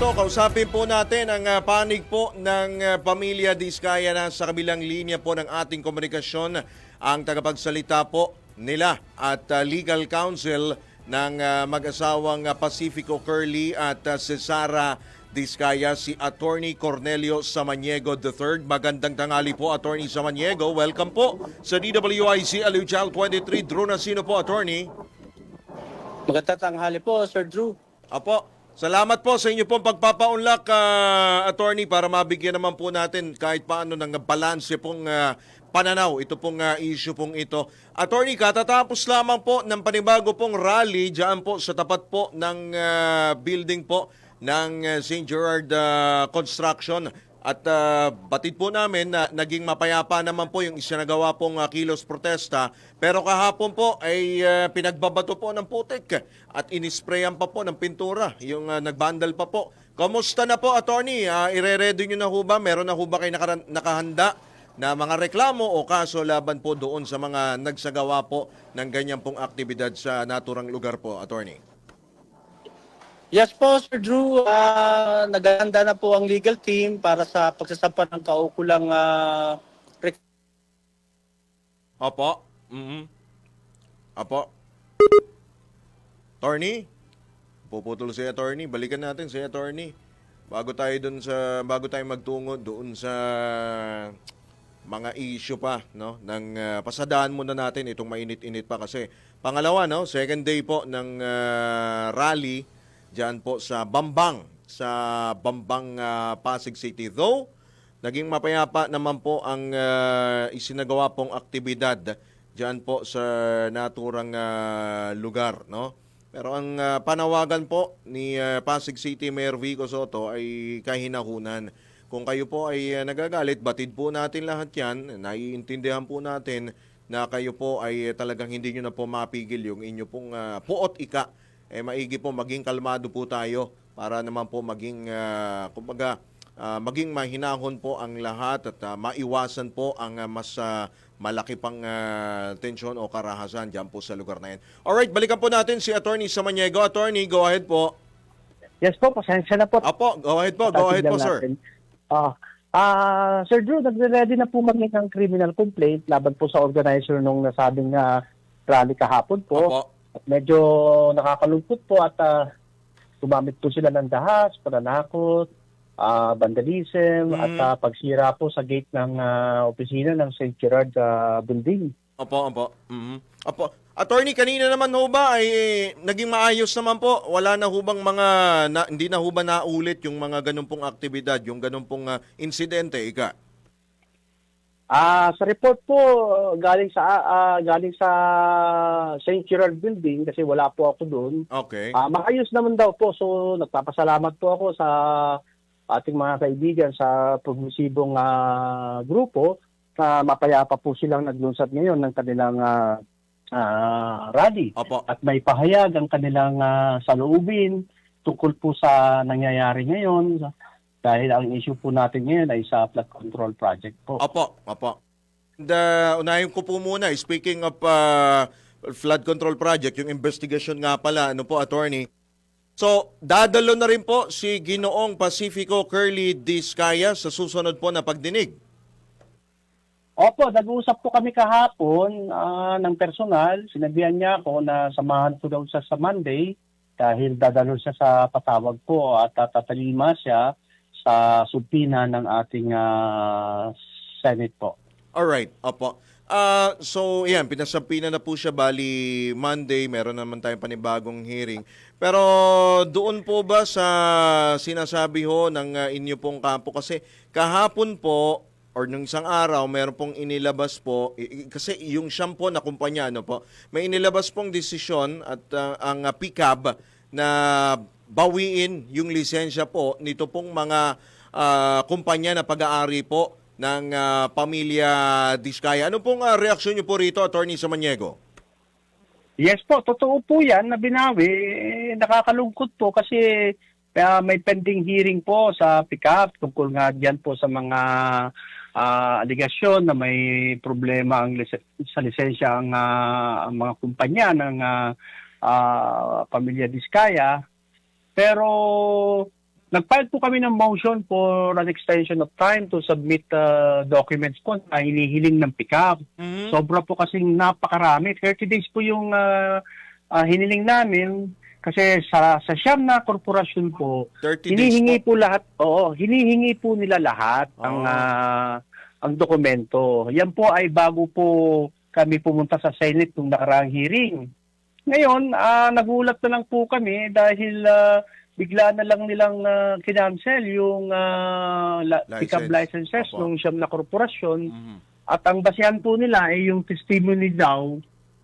ito, kausapin po natin ang ah, panig po ng ah, pamilya Diskaya na sa kabilang linya po ng ating komunikasyon ang tagapagsalita po nila at ah, legal counsel ng ah, mag-asawang ah, Pacifico Curly at ah, Cesara Diskaya si Attorney Cornelio Samaniego III. Magandang tangali po, Attorney Samaniego. Welcome po sa DWIC Aluchal 23. Drew Nasino po, Attorney. Magandang tanghali po, Sir Drew. Apo, salamat po sa inyo pong pagpapaunlak, ah, attorney, para mabigyan naman po natin kahit paano ng balanse pong ah, pananaw, ito pong ah, issue pong ito. Attorney, katatapos lamang po ng panibago pong rally dyan po sa tapat po ng ah, building po ng St. Gerard ah, Construction. At ah, batid po namin na naging mapayapa naman po yung isinagawa pong ah, kilos protesta. Pero kahapon po ay ah, pinagbabato po ng putik at inisprayan pa po ng pintura. Yung ah, nagbandal pa po. Kamusta na po, attorney? Uh, ire-ready nyo na ho ba? Meron na ho ba kayo nakaran- nakahanda na mga reklamo o kaso laban po doon sa mga nagsagawa po ng ganyan pong aktibidad sa naturang lugar po, attorney? Yes po, Sir Drew. Ah, naganda na po ang legal team para sa pagsasampa ng kaukulang rek- Opo. Mhm. Opo. Attorney? Puputol si attorney. Balikan natin si attorney. Bago tayo dun sa bago tayo magtungo doon sa mga issue pa no ng ah, pasadaan muna natin itong mainit-init pa kasi pangalawa no second day po ng ah, rally diyan po sa Bambang sa Bambang ah, Pasig City though naging mapayapa naman po ang ah, isinagawa pong aktibidad diyan po sa naturang ah, lugar no pero ang ah, panawagan po ni ah, Pasig City Mayor Vico Soto ay kahinahunan kung kayo po ay uh, nagagalit, batid po natin lahat yan. Naiintindihan po natin na kayo po ay uh, talagang hindi nyo na po mapigil yung inyo pong uh, puot ika. Eh, maigi po maging kalmado po tayo para naman po maging, uh, kumbaga, uh, maging mahinahon po ang lahat at uh, maiwasan po ang uh, mas uh, malaki pang uh, tensyon o karahasan dyan po sa lugar na yan. Alright, balikan po natin si Attorney Samaniego. Attorney, go ahead po. Yes po, pasensya na po. Apo, go ahead po. Go ahead po, sir. Ah, ah, Sir Drew, nagre-ready na po kami ng criminal complaint laban po sa organizer nung nasabing ah, rally kahapon po. Apo. At medyo nakakalungkot po at ah, gumamit po sila ng dahas, pananakot, ah, vandalism, Mm. at ah, pagsira po sa gate ng ah, opisina ng St. Gerard ah, Building. Opo, opo. Mhm. Opo. Attorney, kanina naman ho ba ay eh, naging maayos naman po? Wala na ho bang mga, na, hindi na ho ba naulit yung mga ganun pong aktibidad, yung ganun pong ah, insidente, ika? Ah, sa report po galing sa ah, galing sa St. Gerard Building kasi wala po ako doon. Okay. Ah, maayos naman daw po. So, nagpapasalamat po ako sa ating mga kaibigan sa progresibong ah, grupo na mapayapa po silang naglunsad ngayon ng kanilang ah, ah, rally. Opo. At may pahayag ang kanilang ah, saloobin tungkol po sa nangyayari ngayon. Dahil ang issue po natin ngayon ay sa flood control project po. Opo, opo. And, uh, unahin ko po muna, speaking of uh, flood control project, yung investigation nga pala, ano po, attorney. So, dadalo na rin po si Ginoong Pacifico Curly Discaya sa susunod po na pagdinig. Opo, nag-uusap po kami kahapon ah, ng personal. Sinabihan niya ako na samahan ko daw siya sa Monday dahil dadalo siya sa patawag po at tatalima siya sa subpina ng ating ah, Senate po. Alright, opo. Ah, so, yan, pinasampina na po siya bali Monday, meron naman tayong panibagong hearing. Pero doon po ba sa sinasabi ho ng ah, inyo pong kampo kasi kahapon po or nung isang araw, meron pong inilabas po, kasi yung siyam po na kumpanya, ano po, may inilabas pong desisyon at ah, ang uh, PICAB na bawiin yung lisensya po nito pong mga ah, kumpanya na pag-aari po ng ah, pamilya Diskaya. Ano pong ah, reaksyon niyo po rito, Attorney Samaniego? Yes po, totoo po yan na binawi. Eh, nakakalungkot po kasi ah, may pending hearing po sa PICAP tungkol nga diyan po sa mga ah, aligasyon na may problema ang lis- sa lisensya ang, ah, ang mga kumpanya ng ah, ah, pamilya Diskaya. Pero nag-file po kami ng motion for an extension of time to submit uh, documents po na hinihiling ng pickup. Mhm. Sobra po kasing napakarami. 30 days po yung ah, ah, hiniling namin kasi sa sa siyam na korporasyon po, 30 days hinihingi po. po lahat, oo, hinihingi po nila lahat ang Oh. ah, ang dokumento. Yan po ay bago po kami pumunta sa Senate nung nakaraang hearing. Ngayon, ah, nagulat na lang po kami dahil ah, bigla na lang nilang uh, kinancel yung ah, la- License. pickup licenses Opo. ng siyam na korporasyon. Mhm. At ang basihan po nila ay yung testimony daw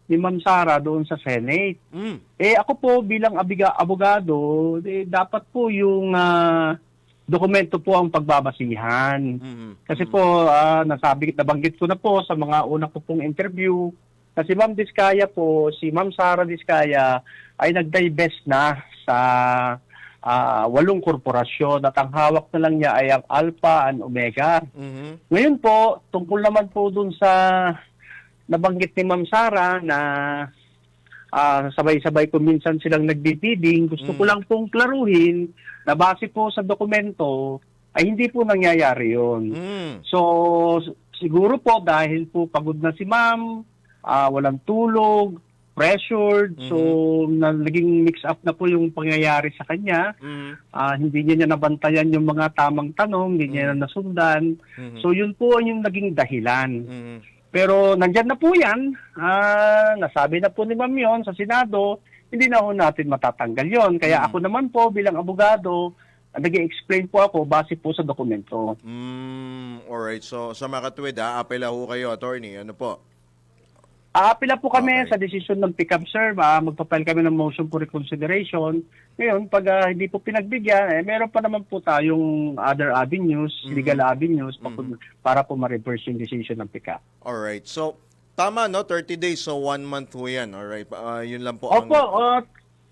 ni Ma'am Sara doon sa Senate. Mm. Eh ako po bilang abiga, abogado, eh, dapat po yung ah, dokumento po ang pagbabasihan. Mhm. Kasi po ah, nasabi nabanggit ko na po sa mga una ko pong interview na si Ma'am Diskaya po, si Ma'am Sara Diskaya ay nag-divest na sa ah, walong korporasyon at ang hawak na lang niya ay ang Alpha and Omega. Mhm. Ngayon po, tungkol naman po dun sa nabanggit ni Ma'am Sara na ah, sabay-sabay ko minsan silang nagbibidding, gusto ko Mm. lang pong klaruhin na base po sa dokumento ay hindi po nangyayari yon. Mm. So, siguro po dahil po pagod na si Ma'am, ah, walang tulog, pressured, so na, naging mix up na po yung pangyayari sa kanya. Mhm. Ah, hindi niya niya nabantayan yung mga tamang tanong, hindi niya na nasundan. Mhm. So yun po yung naging dahilan. Mhm. Pero nandyan na po yan. Ah, nasabi na po ni Ma'am yun sa Senado, hindi na ho natin matatanggal yon. Kaya Mm. ako naman po bilang abogado, nag explain po ako base po sa dokumento. Mm, alright. So, sa makatwid, aapela ho kayo, attorney. Ano po? Aapila po kami Okay. sa desisyon ng pick-up sir. Ah, magpapile kami ng motion for reconsideration. Ngayon, pag ah, hindi po pinagbigyan, eh, meron pa naman po tayong other avenues, Mhm. legal avenues, Mhm. para po ma-reverse yung decision ng pick-up. Alright. So, tama, no? 30 days. So, one month ho yan. Alright. Ah, yun lang po. Opo, uh,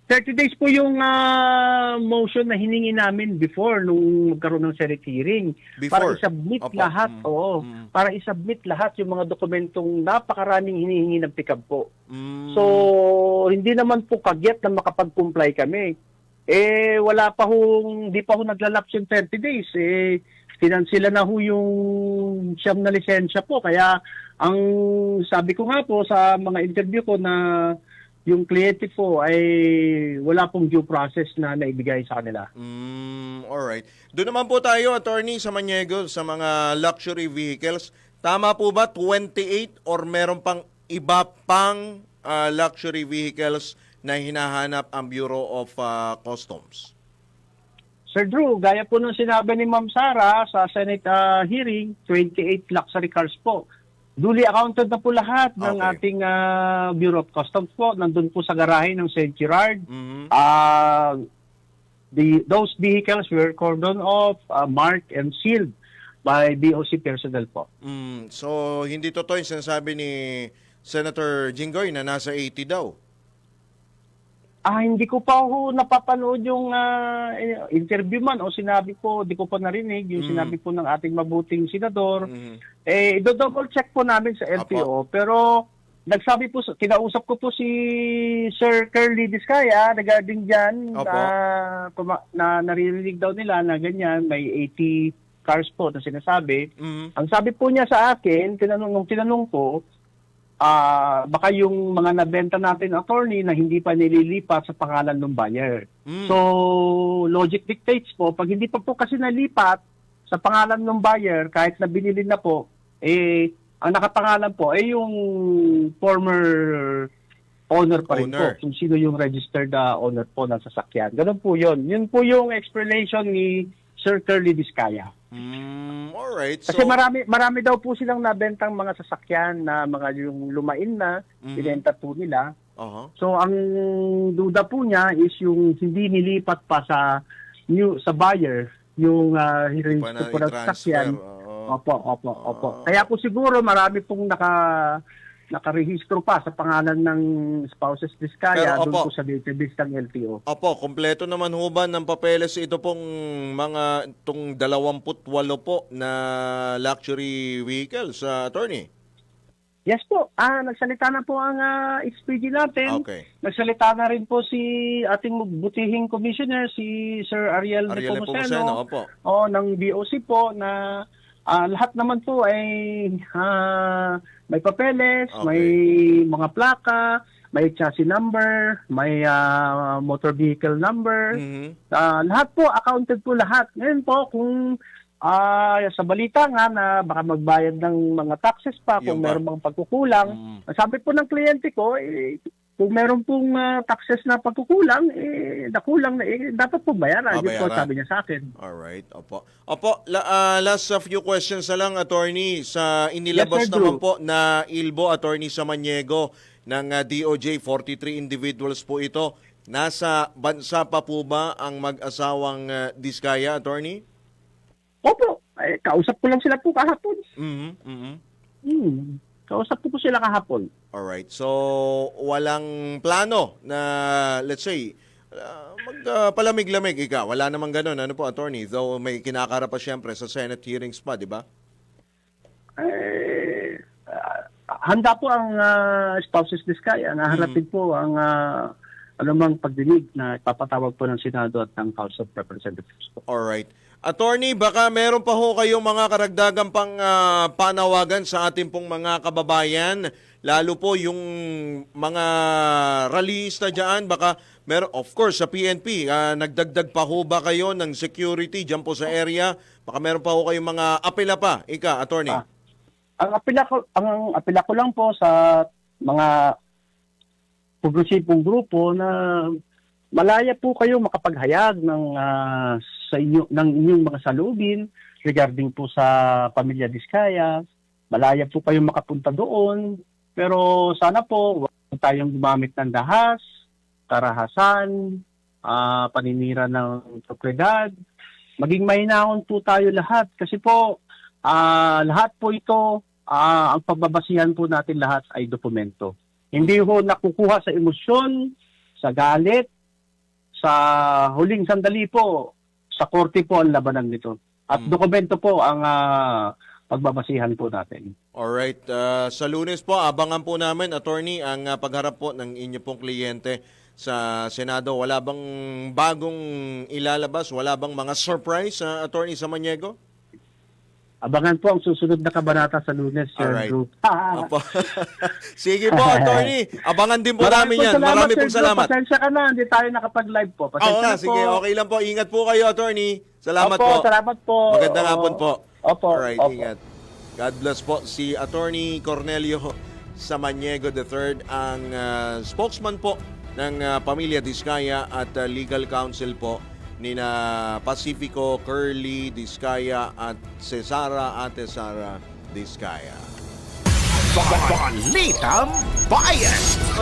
30 days po yung ah, motion na hiningi namin before nung magkaroon ng Senate hearing. Para Before. isubmit Opo. lahat, Mm. oo. Mm. Para isubmit lahat yung mga dokumentong napakaraming hinihingi ng pick-up po. Mm. So, hindi naman po kagyat na makapag-comply kami. Eh, wala pa hong, di pa ho naglalapse yung 30 days. Eh, finansila na ho yung siyam na lisensya po. Kaya, ang sabi ko nga po sa mga interview ko na yung kliyente po ay wala pong due process na naibigay sa kanila. Mm, alright. Doon naman po tayo, attorney, sa Maniego, sa mga luxury vehicles. Tama po ba 28 or meron pang iba pang ah, luxury vehicles na hinahanap ang Bureau of ah, Customs? Sir Drew, gaya po nung sinabi ni Ma'am Sara sa Senate ah, hearing, 28 luxury cars po. Duly accounted na po lahat ng Okay. ating ah, Bureau of Customs po. Nandun po sa garahe ng St. Gerard. Mhm. Ah, the, those vehicles were cordon off, ah, marked and sealed by BOC personnel po. Mm, so, hindi totoo yung sinasabi ni Senator Jinggoy na nasa 80 daw. Ah, hindi ko pa ho napapanood yung ah, eh, interview man o sinabi po, di ko pa narinig yung Mm. sinabi po ng ating mabuting senador. Mhm. Eh, do-double check po namin sa LTO, pero nagsabi po, kinausap ko po si Sir Curly Discaya regarding dyan, Opo. na, puma- na naririnig daw nila na ganyan, may 80 cars po na sinasabi. Mhm. Ang sabi po niya sa akin, tinanong, nung tinanong ko, ah baka yung mga nabenta natin attorney na hindi pa nililipat sa pangalan ng buyer. Mm. So, logic dictates po, pag hindi pa po kasi nalipat sa pangalan ng buyer, kahit na binili na po, eh, ang nakapangalan po ay yung former owner pa rin Owner. po. Kung sino yung registered uh, owner po ng sasakyan. Ganun po yun. Yun po yung explanation ni Sir Curly Vizcaya. Mm, alright. So, Kasi marami marami daw po silang nabentang mga sasakyan na mga yung lumain na, Mhm. binenta po nila. Aha. So ang duda po niya is yung hindi nilipat pa sa new sa buyer yung uh, Pa register na sasakyan. Oo. Opo, opo, opo. Ah. Kaya po siguro marami pong naka nakarehistro pa sa pangalan ng spouses Vizcaya Pero, doon opo. po sa database ng LTO. Opo, kompleto naman ho ba ng papeles ito pong mga itong 28 po na luxury vehicles, sa attorney? Yes po, ah, nagsalita na po ang ah, HPG natin. Okay. Nagsalita na rin po si ating butihing commissioner, si Sir Ariel, Ariel Nepomuceno. Nepomuceno, opo. o ng BOC po na ah, lahat naman po ay ah, may papeles, Okay. may mga plaka, may chassis number, may ah, motor vehicle number. Mhm. Ah, lahat po, accounted po lahat. Ngayon po, kung ah, sa balita nga na baka magbayad ng mga taxes pa, Yun kung pa. meron bang pagkukulang, Mm. sabi po ng kliyente ko, eh, kung meron pong ah, taxes na pagkukulang, eh, nakulang na, eh, dapat po bayaran. Yun po Babayaran. sabi niya sa akin. Alright, opo. Opo, la, ah, last a few questions na lang, attorney. Sa inilabas Yes, sir, naman Drew. po na Ilbo, attorney Samaniego ng ah, DOJ, 43 individuals po ito. Nasa bansa pa po ba ang mag-asawang ah, Diskaya, attorney? Opo, eh, kausap ko lang sila po kahapon. Mhm, mhm. Hmm, kausap ko po sila kahapon. Alright, so walang plano na, let's say, uh, magpalamig-lamig ika. Wala namang ganun, ano po, attorney? Though may kinakara pa siyempre sa Senate hearings pa, di ba? Eh, ah, handa po ang ah, spouses Diskaya na harapin po ang uh, anumang pagdinig na ipapatawag po ng Senado at ng House of Representatives. Alright. Attorney, baka meron pa ho kayong mga karagdagang pang ah, panawagan sa ating pong mga kababayan, lalo po yung mga rallyista dyan, baka meron, of course, sa PNP, ah, nagdagdag pa ho ba kayo ng security dyan po sa area? Baka meron pa ho kayong mga apela pa, ika, attorney. Ah. Ang apela ko, ang apela ko lang po sa mga progresipong grupo na malaya po kayo makapaghayag ng ah, sa inyo ng inyong mga salubin regarding po sa pamilya Diskaya. Malaya po kayo makapunta doon. Pero sana po huwag tayong gumamit ng dahas, karahasan, ah, paninira ng propriedad. Maging mahinahon po tayo lahat kasi po Ah, lahat po ito, ah, ang pagbabasihan po natin lahat ay dokumento. Hindi ho nakukuha sa emosyon, sa galit, sa huling sandali po, sa korte po ang labanan nito. At Mm. dokumento po ang ah, pagbabasihan po natin. Alright, ah, sa lunes po, abangan po namin, attorney, ang ah, pagharap po ng inyo pong kliyente sa Senado. Wala bang bagong ilalabas? Wala bang mga surprise, sa attorney Samaniego? Abangan po ang susunod na kabanata sa lunes, Sir Alright. Drew. Opo. Sige po, attorney. Abangan din po namin yan. Marami pong Sir Drew. salamat. Pasensya ka na, hindi tayo nakapag-live po. Oo Pasensya nga, na sige, po. okay lang po. Ingat po kayo, attorney. Salamat Opo, po. salamat po. Magandang Oo. hapon po. Opo, Alright, opo. ingat. God bless po si Attorney Cornelio Samaniego III, ang ah, spokesman po ng ah, Pamilya Diskaya at ah, legal counsel po ni na Pacifico Curly Diskaya at Cesara Ate Sara Diskaya. Balitang Bayan!